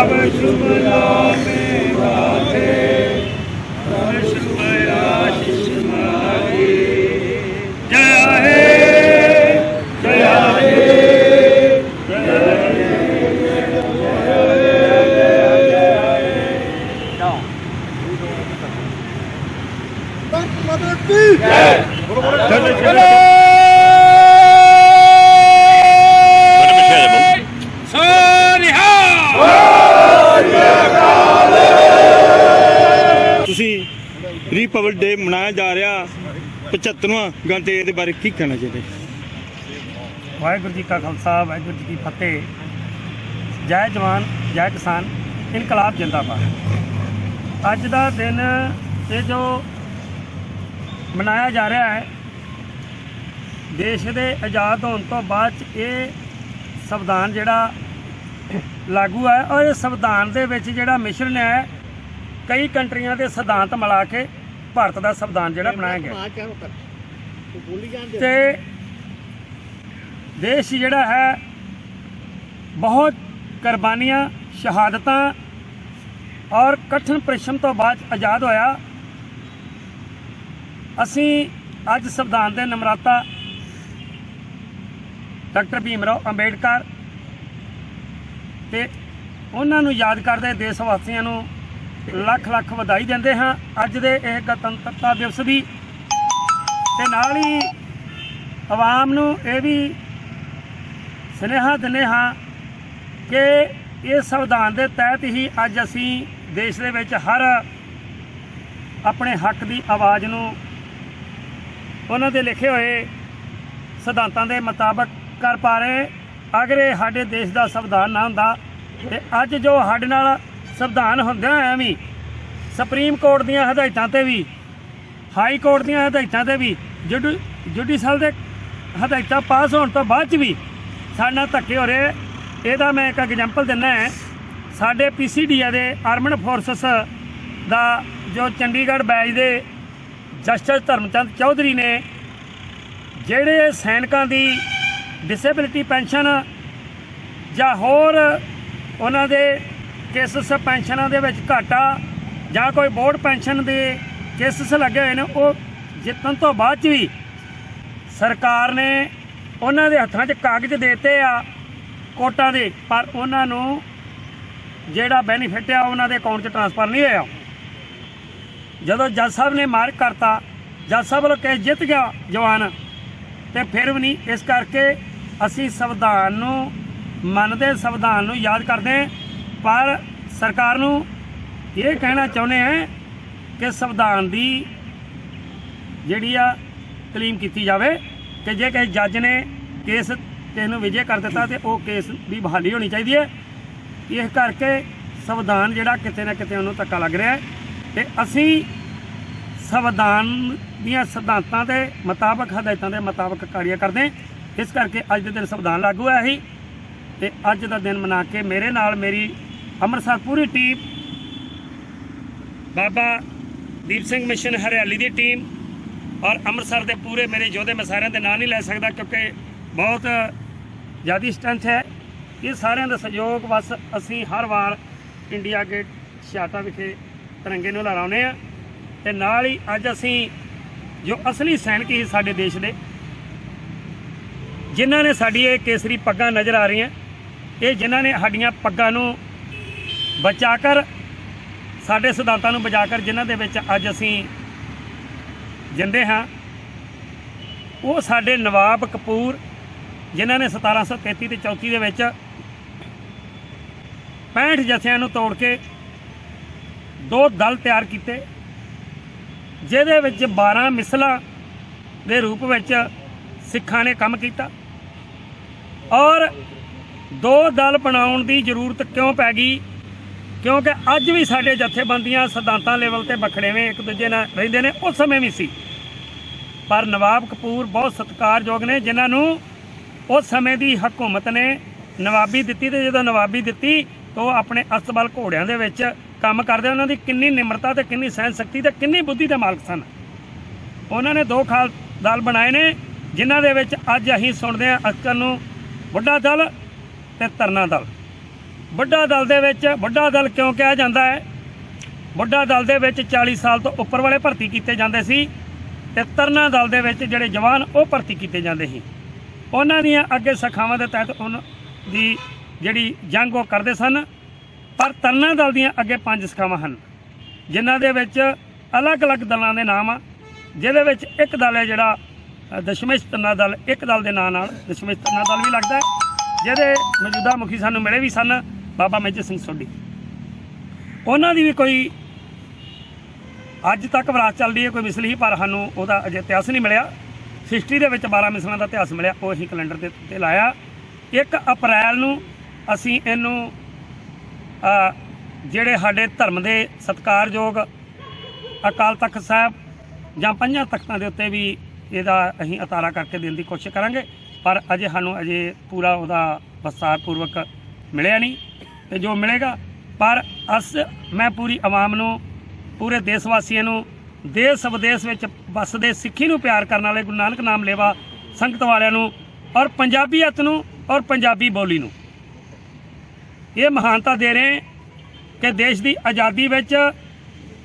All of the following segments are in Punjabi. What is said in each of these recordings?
Amen. ਰਿਪਬਲਿਕ ਡੇ ਮਨਾਇਆ ਜਾ ਰਿਹਾ 75ਵਾਂ ਗੰਤੇ ਦੇ ਬਾਰੇ ਕੀ ਕਹਿਣਾ ਚਾਹੀਦਾ? ਵਾਹਿਗੁਰੂ ਜੀ ਕਾ ਖਾਲਸਾ, ਵਾਹਿਗੁਰੂ ਜੀ ਕੀ ਫਤਿਹ। ਜੈ ਜਵਾਨ, ਜੈ ਕਿਸਾਨ, ਇਨਕਲਾਬ ਜਿੰਦਾਬਾਦ। ਅੱਜ ਦਾ ਦਿਨ ਇਹ ਜੋ ਮਨਾਇਆ ਜਾ ਰਿਹਾ ਹੈ, ਦੇਸ਼ ਦੇ ਆਜ਼ਾਦ ਹੋਣ ਤੋਂ ਬਾਅਦ 'ਚ ਇਹ ਸੰਵਿਧਾਨ ਜਿਹੜਾ ਲਾਗੂ ਹੈ, ਔਰ ਇਹ ਸੰਵਿਧਾਨ ਦੇ ਵਿੱਚ ਜਿਹੜਾ ਮਿਸ਼ਰਣ ਹੈ, ਕਈ ਕੰਟਰੀਆਂ ਦੇ ਸਿਧਾਂਤ ਮਿਲਾ ਕੇ ਭਾਰਤ ਦਾ ਸੰਵਿਧਾਨ ਜਿਹੜਾ ਬਣਾਇਆ ਗਿਆ। ਤੇ ਦੇਸ਼ ਜਿਹੜਾ ਹੈ ਬਹੁਤ ਕੁਰਬਾਨੀਆਂ ਸ਼ਹਾਦਤਾਂ ਔਰ ਕਠਿਨ ਪਰਿਸ਼ਰਮ ਤੋਂ ਬਾਅਦ ਆਜ਼ਾਦ ਹੋਇਆ। ਅਸੀਂ ਅੱਜ ਸੰਵਿਧਾਨ ਦੇ ਨਮਰਾਤਾ ਡਾਕਟਰ ਭੀਮ ਰਾਓ ਅੰਬੇਡਕਰ ਤੇ ਉਹਨਾਂ ਨੂੰ ਯਾਦ ਕਰਦੇ ਦੇਸ਼ ਵਾਸੀਆਂ ਨੂੰ ਲੱਖ ਲੱਖ ਵਧਾਈ ਦਿੰਦੇ ਹਾਂ ਅੱਜ ਦੇ ਇਹ ਗਣਤੰਤਰਤਾ ਦਿਵਸ ਦੀ। ਤੇ ਨਾਲ ਹੀ ਆਵਾਮ ਨੂੰ ਇਹ ਵੀ ਸੁਨੇਹਾ ਦਿੰਦੇ ਹਾਂ ਕਿ ਇਹ ਸੰਵਿਧਾਨ ਦੇ ਤਹਿਤ ਹੀ ਅੱਜ ਅਸੀਂ ਦੇਸ਼ ਦੇ ਵਿੱਚ ਹਰ ਆਪਣੇ ਹੱਕ ਦੀ ਆਵਾਜ਼ ਨੂੰ ਉਹਨਾਂ ਦੇ ਲਿਖੇ ਹੋਏ ਸਿਧਾਂਤਾਂ ਦੇ ਮੁਤਾਬਕ ਕਰ ਪਾ ਰਹੇ ਅਗਰ ਇਹ ਸਾਡੇ ਦੇਸ਼ ਦਾ ਸੰਵਿਧਾਨ ਨਾ ਹੁੰਦਾ ਤੇ ਅੱਜ ਜੋ ਸਾਡੇ ਨਾਲ ਸੰਵਿਧਾਨ ਹੁੰਦਿਆਂ ਹੋਇਆਂ ਵੀ ਸੁਪਰੀਮ ਕੋਰਟ ਦੀਆਂ ਹਦਾਇਤਾਂ ਤੇ ਵੀ ਹਾਈ ਕੋਰਟ ਦੀਆਂ ਹਦਾਇਤਾਂ ਤੇ ਵੀ, ਜੁਡੀ ਜੁਡੀਸ਼ਲ ਦੇ ਹਦਾਇਤਾਂ ਪਾਸ ਹੋਣ ਤੋਂ ਬਾਅਦ ਚ ਵੀ ਸਾਡੇ ਨਾਲ ਧੱਕੇ ਹੋ ਰਹੇ ਇਹਦਾ ਮੈਂ ਇੱਕ ਐਗਜ਼ਾਮਪਲ ਦਿੰਦਾ ਹੈ। ਸਾਡੇ ਪੀਸੀਡੀਆ ਦੇ ਆਰਮਡ ਫੋਰਸਸ ਦਾ ਜੋ ਚੰਡੀਗੜ੍ਹ ਬੈਚ ਦੇ ਜਸਟਿਸ ਧਰਮਚੰਦ ਚੌਧਰੀ ਨੇ, ਜਿਹੜੇ ਸੈਨਿਕਾਂ ਦੀ ਡਿਸੇਬਿਲਿਟੀ ਪੈਨਸ਼ਨ ਜਾਂ ਹੋਰ ਉਹਨਾਂ ਦੇ ਕੇਸਸ ਪੈਨਸ਼ਨਾਂ ਦੇ ਵਿੱਚ ਘਾਟਾ ਜਾਂ ਕੋਈ ਬੋਰਡ ਪੈਨਸ਼ਨ ਦੇ ਕੇਸਸ ਲੱਗੇ ਹੋਏ ਨੇ, ਉਹ ਜਿੱਤਣ ਤੋਂ ਬਾਅਦ ਚ ਵੀ ਸਰਕਾਰ ਨੇ ਉਹਨਾਂ ਦੇ ਹੱਥਾਂ 'ਚ ਕਾਗਜ਼ ਦੇਤੇ ਆ ਕੋਟਾਂ ਦੇ, ਪਰ ਉਹਨਾਂ ਨੂੰ ਜਿਹੜਾ ਬੈਨੀਫਿਟ ਆ, ਉਹਨਾਂ ਦੇ ਅਕਾਊਂਟ 'ਚ ਟ੍ਰਾਂਸਫਰ ਨਹੀਂ ਹੋਇਆ। ਜਦੋਂ ਜੱਜ ਸਾਹਿਬ ਨੇ ਮਾਰਕ ਕਰਤਾ, ਜੱਜ ਸਾਹਿਬ ਵੱਲੋਂ ਕੇਸ ਜਿੱਤ ਗਿਆ ਜਵਾਨ, ਤੇ ਫਿਰ ਵੀ ਨਹੀਂ, ਇਸ ਕਰਕੇ ਅਸੀਂ ਸੰਵਿਧਾਨ ਨੂੰ ਮੰਨਦੇ, ਸੰਵਿਧਾਨ ਨੂੰ ਯਾਦ ਕਰਦੇ ਪਰ ਸਰਕਾਰ ਨੂੰ ਇਹ ਕਹਿਣਾ ਚਾਹੁੰਦੇ ਹਾਂ ਕਿ ਸੰਵਿਧਾਨ ਦੀ ਜਿਹੜੀ ਆ ਤਲੀਮ ਕੀਤੀ ਜਾਵੇ ਕਿ ਜੇ ਕਿਸੇ ਜੱਜ ਨੇ ਕੇਸ ਕਿਸੇ ਨੂੰ ਵਿਜੇ ਕਰ ਦਿੱਤਾ ਤੇ ਉਹ ਕੇਸ ਦੀ ਬਹਾਲੀ ਹੋਣੀ ਚਾਹੀਦੀ ਹੈ ਇਸ ਕਰਕੇ ਸੰਵਿਧਾਨ ਜਿਹੜਾ ਕਿਤੇ ਨਾ ਕਿਤੇ ਉਹਨੂੰ ਧੱਕਾ ਲੱਗ ਰਿਹਾ ਹੈ ਤੇ ਅਸੀਂ ਸੰਵਿਧਾਨ ਦੀਆਂ ਸਿਧਾਂਤਾਂ ਦੇ ਮੁਤਾਬਕ, ਹਦਾਇਤਾਂ ਦੇ ਮੁਤਾਬਕ ਕਾਰਿਆ ਕਰਦੇ ਹਾਂ। ਇਸ ਕਰਕੇ ਅੱਜ ਦੇ ਦਿਨ ਸੰਵਿਧਾਨ ਲਾਗੂ ਹੋਇਆ ਸੀ ਤੇ ਅੱਜ ਦਾ ਦਿਨ ਮਨਾ ਕੇ ਮੇਰੇ ਨਾਲ ਮੇਰੀ ਅੰਮ੍ਰਿਤਸਰ ਪੂਰੀ ਟੀਮ, ਬਾਬਾ ਦੀਪ ਸਿੰਘ ਮਿਸ਼ਨ ਹਰਿਆਲੀ ਦੀ ਟੀਮ ਔਰ ਅੰਮ੍ਰਿਤਸਰ ਦੇ ਪੂਰੇ ਮੇਰੇ ਯੋਧੇ ਮੈਂ ਸਾਰਿਆਂ ਦੇ ਨਾਂ ਨਹੀਂ ਲੈ ਸਕਦਾ ਕਿਉਂਕਿ ਬਹੁਤ ਜ਼ਿਆਦੀ ਸਟਰੈਂਥ ਹੈ। ਇਹ ਸਾਰਿਆਂ ਦਾ ਸਹਿਯੋਗ ਬਸ ਅਸੀਂ ਹਰ ਵਾਰ ਇੰਡੀਆ ਗੇਟ ਛਾਟਾ ਵਿਖੇ ਤਿਰੰਗੇ ਨੂੰ ਲਹਿਰਾਉਂਦੇ ਆ ਤੇ ਨਾਲ ਹੀ ਅੱਜ ਅਸੀਂ ਜੋ ਅਸਲੀ ਸੈਨਿਕ ਸੀ ਸਾਡੇ ਦੇਸ਼ ਦੇ, ਜਿਨ੍ਹਾਂ ਨੇ ਸਾਡੀ ਇਹ ਕੇਸਰੀ ਪੱਗਾਂ ਨਜ਼ਰ ਆ ਰਹੀਆਂ, ਇਹ ਜਿਨ੍ਹਾਂ ਨੇ ਸਾਡੀਆਂ ਪੱਗਾਂ ਨੂੰ ਬਚਾ ਕਰ, ਸਾਡੇ ਸਿਧਾਂਤਾਂ ਨੂੰ ਬਚਾ ਕਰ, ਜਿਨ੍ਹਾਂ ਦੇ ਵਿੱਚ ਅੱਜ ਅਸੀਂ ਜਿੰਦੇ ਹਾਂ। ਉਹ ਸਾਡੇ ਨਵਾਬ ਕਪੂਰ, ਜਿਨ੍ਹਾਂ ਨੇ 1733 ਤੇ 34 ਦੇ ਵਿੱਚ 65 ਜਥਿਆਂ ਨੂੰ ਤੋੜ ਕੇ ਦੋ ਦਲ ਤਿਆਰ ਕੀਤੇ, ਜਿਹਦੇ ਵਿੱਚ 12 ਮਿਸਲਾਂ ਦੇ ਰੂਪ ਵਿੱਚ ਸਿੱਖਾਂ ਨੇ ਕੰਮ ਕੀਤਾ ਔਰ ਦੋ ਦਲ ਬਣਾਉਣ ਦੀ ਜ਼ਰੂਰਤ ਕਿਉਂ ਪੈ ਗਈ? ਕਿਉਂਕਿ ਅੱਜ ਵੀ ਸਾਡੇ ਜਥੇਬੰਦੀਆਂ ਸਿਧਾਂਤਾਂ ਲੈਵਲ ਤੇ ਬਖੜੇਵੇਂ ਇੱਕ ਦੂਜੇ ਨਾਲ ਰਹਿੰਦੇ ਨੇ, ਉਸ ਸਮੇਂ ਵੀ ਸੀ। ਪਰ ਨਵਾਬ ਕਪੂਰ ਬਹੁਤ ਸਤਿਕਾਰਯੋਗ ਨੇ, ਜਿਨ੍ਹਾਂ ਨੂੰ ਉਸ ਸਮੇਂ ਦੀ ਹਕੂਮਤ ਨੇ ਨਵਾਬੀ ਦਿੱਤੀ ਤੇ ਜਦੋਂ ਨਵਾਬੀ ਦਿੱਤੀ ਤਾਂ ਉਹ ਆਪਣੇ ਅਸਤਬਲ ਘੋੜਿਆਂ ਦੇ ਵਿੱਚ ਕੰਮ ਕਰਦੇ, ਉਹਨਾਂ ਦੀ ਕਿੰਨੀ ਨਿਮਰਤਾ ਤੇ ਕਿੰਨੀ ਸਹਿਨ ਸ਼ਕਤੀ ਤੇ ਕਿੰਨੀ ਬੁੱਧੀ ਦੇ ਮਾਲਕ ਸਨ। ਉਹਨਾਂ ਨੇ ਦੋ ਖਾਲ ਦਲ ਬਣਾਏ ਨੇ, ਜਿਨ੍ਹਾਂ ਦੇ ਵਿੱਚ ਅੱਜ ਅਸੀਂ ਸੁਣਦੇ ਹਾਂ ਅਸਕਰ ਨੂੰ ਬੁੱਢਾ ਦਲ ਤੇ ਤਰਨਾ ਦਲ। ਵੱਡਾ ਦਲ ਦੇ ਵਿੱਚ ਵੱਡਾ ਦਲ ਕਿਉਂ ਕਿਹਾ ਜਾਂਦਾ ਹੈ? ਵੱਡਾ ਦਲ ਦੇ ਵਿੱਚ 40 ਸਾਲ ਤੋਂ ਉੱਪਰ ਵਾਲੇ ਭਰਤੀ ਕੀਤੇ ਜਾਂਦੇ ਸੀ ਤੇ ਤਰਨਾ ਦਲ ਦੇ ਵਿੱਚ ਜਿਹੜੇ ਜਵਾਨ ਉਹ ਭਰਤੀ ਕੀਤੇ ਜਾਂਦੇ ਸੀ। ਉਹਨਾਂ ਦੀਆਂ ਅੱਗੇ ਸਖਾਵਾਂ ਦੇ ਤਹਿਤ ਉਹਨਾਂ ਦੀ ਜਿਹੜੀ ਜੰਗ ਉਹ ਕਰਦੇ ਸਨ ਪਰ ਤਰਨਾ ਦਲ ਦੀਆਂ ਅੱਗੇ ਪੰਜ ਸਖਾਵਾਂ ਹਨ ਜਿਨ੍ਹਾਂ ਦੇ ਵਿੱਚ ਅਲੱਗ-ਅਲੱਗ ਦਲਾਂ ਦੇ ਨਾਮ ਆ ਜਿਹਦੇ ਵਿੱਚ ਇੱਕ ਦਲ ਹੈ ਜਿਹੜਾ ਅ, ਦਸ਼ਮੇਸ਼ ਤਰਨਾ ਦਲ ਇੱਕ ਦਲ ਦੇ ਨਾਂ ਨਾਲ ਦਸ਼ਮੇਸ਼ ਤਰਨਾ ਦਲ ਵੀ ਲੱਗਦਾ ਜਿਹਦੇ ਮੌਜੂਦਾ ਮੁਖੀ ਸਾਨੂੰ ਮਿਲੇ ਵੀ ਸਨ ਬਾਬਾ ਮੇਜਰ ਸਿੰਘ ਸੋਢੀ। ਉਹਨਾਂ ਦੀ ਵੀ ਕੋਈ ਅੱਜ ਤੱਕ ਵਿਰਾਸਤ ਚੱਲਦੀ ਹੈ, ਕੋਈ ਮਿਸਲ ਹੀ, ਪਰ ਸਾਨੂੰ ਉਹਦਾ ਅਜੇ ਇਤਿਹਾਸ ਨਹੀਂ ਮਿਲਿਆ। ਹਿਸਟਰੀ ਦੇ ਵਿੱਚ 12 ਮਿਸਲਾਂ ਦਾ ਇਤਿਹਾਸ ਮਿਲਿਆ, ਉਹ ਅਸੀਂ ਕੈਲੰਡਰ ਦੇ ਉੱਤੇ ਲਾਇਆ। 1 ਅਪ੍ਰੈਲ ਨੂੰ ਅਸੀਂ ਇਹਨੂੰ ਜਿਹੜੇ ਸਾਡੇ ਧਰਮ ਦੇ ਸਤਿਕਾਰਯੋਗ ਅਕਾਲ ਤਖਤ ਸਾਹਿਬ ਜਾਂ ਪੰਜਾਂ ਤਖਤਾਂ ਦੇ ਉੱਤੇ ਵੀ ਇਹਦਾ ਅਸੀਂ ਅਤਾਰਾ ਕਰਕੇ ਦੇਣ ਦੀ ਕੋਸ਼ਿਸ਼ ਕਰਾਂਗੇ, ਪਰ ਅਜੇ ਸਾਨੂੰ ਅਜੇ ਪੂਰਾ ਉਹਦਾ ਵਿਸਤਾਰ ਪੂਰਵਕ ਮਿਲਿਆ ਨਹੀਂ। ਤੇ ਜੋ ਮਿਲੇਗਾ। ਪਰ ਅਸ ਮੈਂ ਪੂਰੀ ਆਵਾਮ ਨੂੰ, ਪੂਰੇ ਦੇਸ਼ ਵਾਸੀਆਂ ਨੂੰ, ਦੇਸ਼ ਵਿਦੇਸ਼ ਵਿੱਚ ਵੱਸਦੇ ਸਿੱਖੀ ਨੂੰ ਪਿਆਰ ਕਰਨ ਵਾਲੇ ਗੁਰੂ ਨਾਨਕ ਨਾਮ ਲੇਵਾ ਸੰਗਤ ਵਾਲਿਆਂ ਨੂੰ ਔਰ ਪੰਜਾਬੀਅਤ ਨੂੰ ਔਰ ਪੰਜਾਬੀ ਬੋਲੀ ਨੂੰ। ਇਹ ਮਹਾਨਤਾ ਦੇ ਰਹੇ ਕਿ ਦੇਸ਼ ਦੀ ਆਜ਼ਾਦੀ ਵਿੱਚ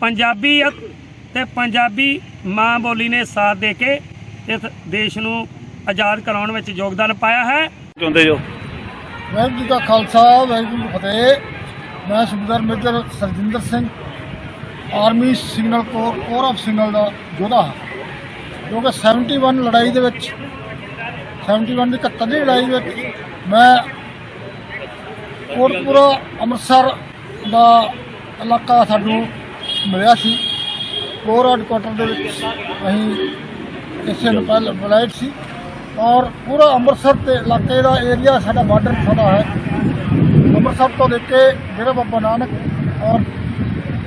ਪੰਜਾਬੀਅਤ ਤੇ ਪੰਜਾਬੀ ਮਾਂ ਬੋਲੀ ਨੇ ਸਾਥ ਦੇ ਕੇ ਇਸ ਦੇਸ਼ ਨੂੰ ਆਜ਼ਾਦ ਕਰਾਉਣ ਵਿੱਚ ਯੋਗਦਾਨ ਪਾਇਆ ਹੈ। ਚਾਹੁੰਦੇ ਜੋ? ਵਾਹਿਗੁਰੂ ਜੀ ਕਾ ਖਾਲਸਾ, ਵਾਹਿਗੁਰੂ ਜੀ ਫਤਿਹ। ਮੈਂ Subedar major Sarjinder Singh, army signal corps corps of signal ਦਾ ਯੋਧਾ ਹਾਂ। ਜੋ ਕਿ 71 ਲੜਾਈ ਦੇ ਵਿੱਚ 71 ਦੀ 71 ਦੀ ਲੜਾਈ ਵਿੱਚ ਮੈਂ ਕੋਟਪੁਰਾ ਅੰਮ੍ਰਿਤਸਰ ਦਾ ਇਲਾਕਾ ਸਾਨੂੰ ਮਿਲਿਆ ਸੀ। ਕੋਰ ਹੈਡਕੁਆਟਰ ਦੇ ਵਿੱਚ ਅਸੀਂ ਇਸੇ ਨੂੰ ਪਹਿਲ ਬੁਲਾਇਆ ਸੀ। ਔਰ ਪੂਰਾ ਅੰਮ੍ਰਿਤਸਰ ਦੇ ਇਲਾਕੇ ਦਾ ਏਰੀਆ ਸਾਡਾ ਬਾਰਡਰ ਸਾਡਾ ਹੈ। ਅੰਮ੍ਰਿਤਸਰ ਤੋਂ ਲੈ ਕੇ ਡੇਰਾ ਬਾਬਾ ਨਾਨਕ ਔਰ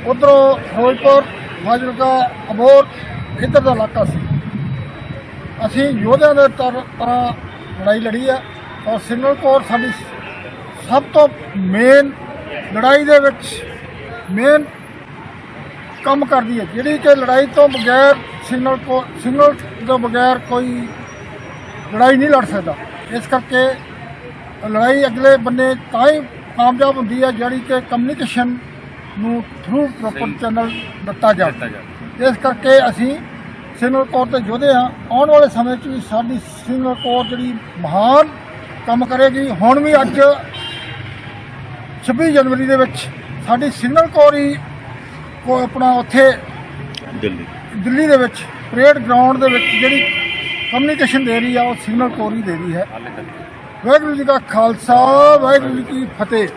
ਉਧਰੋਂ ਫਿਰੋਜ਼ਪੁਰ ਫਾਜ਼ਿਲਕਾ ਅਬੋਰ ਇੱਧਰ ਦਾ ਇਲਾਕਾ ਸੀ। ਅਸੀਂ ਯੋਧਿਆਂ ਦੇ ਤਰ- ਤਰ੍ਹਾਂ ਲੜਾਈ ਲੜੀ ਆ ਔਰ ਸਿੰਗਲ ਕੋਰ ਸਾਡੀ ਸਭ ਤੋਂ ਮੇਨ ਲੜਾਈ ਦੇ ਵਿੱਚ ਮੇਨ ਕੰਮ ਕਰਦੀ ਹੈ। ਜਿਹੜੀ ਕਿ ਲੜਾਈ ਤੋਂ ਬਗੈਰ ਸਿੰਗਲ ਕੋ ਸਿੰਗਲ ਤੋਂ ਬਗੈਰ ਕੋਈ ਲੜਾਈ ਨਹੀਂ ਲੜ ਸਕਦਾ। ਇਸ ਕਰਕੇ ਲੜਾਈ ਅਗਲੇ ਬੰਨੇ ਤਾਂ ਹੀ ਕਾਮਯਾਬ ਹੁੰਦੀ ਹੈ ਜਿਹੜੀ ਕਿ ਕਮਿਊਨੀਕੇਸ਼ਨ ਨੂੰ ਥਰੂ ਪ੍ਰੋਪਰ ਚੈਨਲ ਦਿੱਤਾ ਜਾਵੇ। ਇਸ ਕਰਕੇ ਅਸੀਂ ਸਿੰਗਲ ਕੋਰ ਤੇ ਯੋਧੇ ਹਾਂ। ਆਉਣ ਵਾਲੇ ਸਮੇਂ 'ਚ ਵੀ ਸਾਡੀ ਸਿੰਗਲ ਕੋਰ ਜਿਹੜੀ ਮਹਾਨ ਕੰਮ ਕਰੇਗੀ। ਹੁਣ ਵੀ ਅੱਜ 26 ਜਨਵਰੀ ਦੇ ਵਿੱਚ ਸਾਡੀ ਸਿੰਗਲ ਕੋਰ ਹੀ ਕੋ ਆਪਣਾ ਉੱਥੇ ਦਿੱਲੀ। ਦਿੱਲੀ ਦੇ ਵਿੱਚ ਪਰੇਡ ਗਰਾਊਂਡ ਦੇ ਵਿੱਚ ਜਿਹੜੀ ਕਮਿਊਨੀਕੇਸ਼ਨ ਦੇ ਰਹੀ ਆ ਉਹ ਸਿਗਨਲ ਕੋਰ ਹੀ ਦੇ ਰਹੀ ਹੈ। ਵਾਹਿਗੁਰੂ ਜੀ ਕਾ ਖਾਲਸਾ ਵਾਹਿਗੁਰੂ ਜੀ ਕੀ ਫਤਿਹ।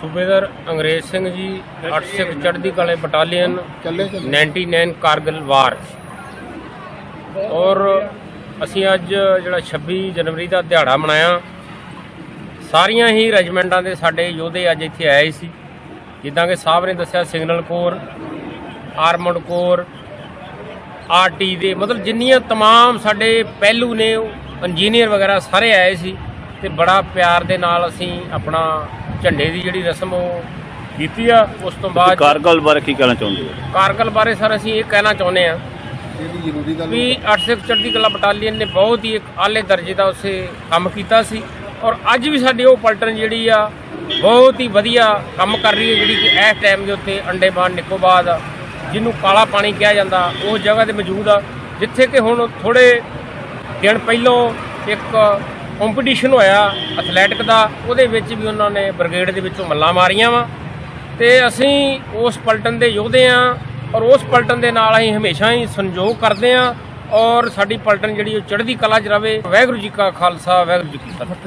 ਸੂਬੇਦਾਰ ਅੰਗਰੇਜ਼ ਸਿੰਘ ਜੀ 8 ਸਿੱਖ ਚੜ੍ਹਦੀ ਕਲੇ ਬਟਾਲੀਅਨ ਚੱਲੇ ਚੱਲੇ। 99 ਕਾਰਗਿਲ ਵਾਰ। ਔਰ ਅਸੀਂ ਅੱਜ ਜਿਹੜਾ 26 ਜਨਵਰੀ ਦਾ ਦਿਹਾੜਾ ਮਨਾਇਆ ਸਾਰੀਆਂ ਹੀ ਰੈਜੀਮੈਂਟਾਂ ਦੇ ਸਾਡੇ ਯੋਧੇ ਅੱਜ ਇੱਥੇ ਆਏ ਸੀ। ਜਿੱਦਾਂ ਕਿ ਸਾਹਿਬ ਨੇ ਦੱਸਿਆ signal corps armoured corps RT ਦੇ ਮਤਲਬ ਜਿੰਨੀਆਂ तमाम ਸਾਡੇ ਪਹਿਲੂ ਨੇ ਇੰਜੀਨੀਅਰ ਵਗੈਰਾ ਸਾਰੇ ਆਏ ਸੀ ਤੇ ਬੜਾ ਪਿਆਰ ਦੇ ਨਾਲ ਅਸੀਂ ਆਪਣਾ ਝੰਡੇ ਦੀ ਜਿਹੜੀ ਰਸਮ ਉਹ ਕੀਤੀ ਆ ਉਸ ਤੋਂ ਬਾਅਦ ਕਾਰਗਲ ਬਾਰੇ ਕੀ ਕਹਿਣਾ ਚਾਹੁੰਦੇ ਹੋ ਕਾਰਗਲ ਬਾਰੇ ਸਰ ਅਸੀਂ ਇਹ ਕਹਿਣਾ ਚਾਹੁੰਦੇ ਆ ਵੀ 8 ਸਿੱਖ ਚੜ੍ਹਦੀ ਕਲਾ ਬਟਾਲੀਅਨ ਨੇ ਬਹੁਤ ਹੀ ਇੱਕ ਆਲੇ ਦਰਜੇ ਦਾ ਉਸੇ ਕੰਮ ਕੀਤਾ ਸੀ ਔਰ ਅੱਜ ਵੀ ਸਾਡੀ ਉਹ ਪਲਟਨ ਜਿਹੜੀ ਆ ਬਹੁਤ ਹੀ ਵਧੀਆ ਕੰਮ ਕਰ ਰਹੀ ਹੈ ਜਿਹੜੀ ਕਿ ਇਸ ਟਾਈਮ ਦੇ ਉੱਤੇ ਅੰਡੇਮਾਨ ਨਿਕੋਬਾਰ ਜਿਹਨੂੰ ਕਾਲਾ ਪਾਣੀ ਕਿਹਾ ਜਾਂਦਾ ਉਸ ਜਗ੍ਹਾ ਤੇ ਮੌਜੂਦ ਆ, ਜਿੱਥੇ ਕਿ ਹੁਣ ਥੋੜੇ ਦਿਨ ਪਹਿਲਾਂ ਇੱਕ ਕੰਪੀਟੀਸ਼ਨ ਹੋਇਆ ਐਥਲੈਟਿਕ ਦਾ, ਉਹਦੇ ਵਿੱਚ ਵੀ ਉਹਨਾਂ ਨੇ ਬ੍ਰਿਗੇਡ ਦੇ ਵਿੱਚੋਂ ਮੱਲਾਂ ਮਾਰੀਆਂ ਵਾ। ਤੇ ਅਸੀਂ ਉਸ ਪਲਟਨ ਦੇ ਯੋਧੇ ਆ, ਔਰ ਉਸ ਪਲਟਨ ਦੇ ਨਾਲ ਅਸੀਂ ਹਮੇਸ਼ਾ ਹੀ ਸੰਯੋਗ ਕਰਦੇ ਆ, ਔਰ ਸਾਡੀ ਪਲਟਨ ਜਿਹੜੀ ਉਹ ਚੜ੍ਹਦੀ ਕਲਾ 'ਚ ਰਵੇ। ਵਾਹਿਗੁਰੂ ਜੀ ਕਾ ਖਾਲਸਾ, ਵਾਹਿਗੁਰੂ ਜੀ ਕੀ ਫਤਿਹ।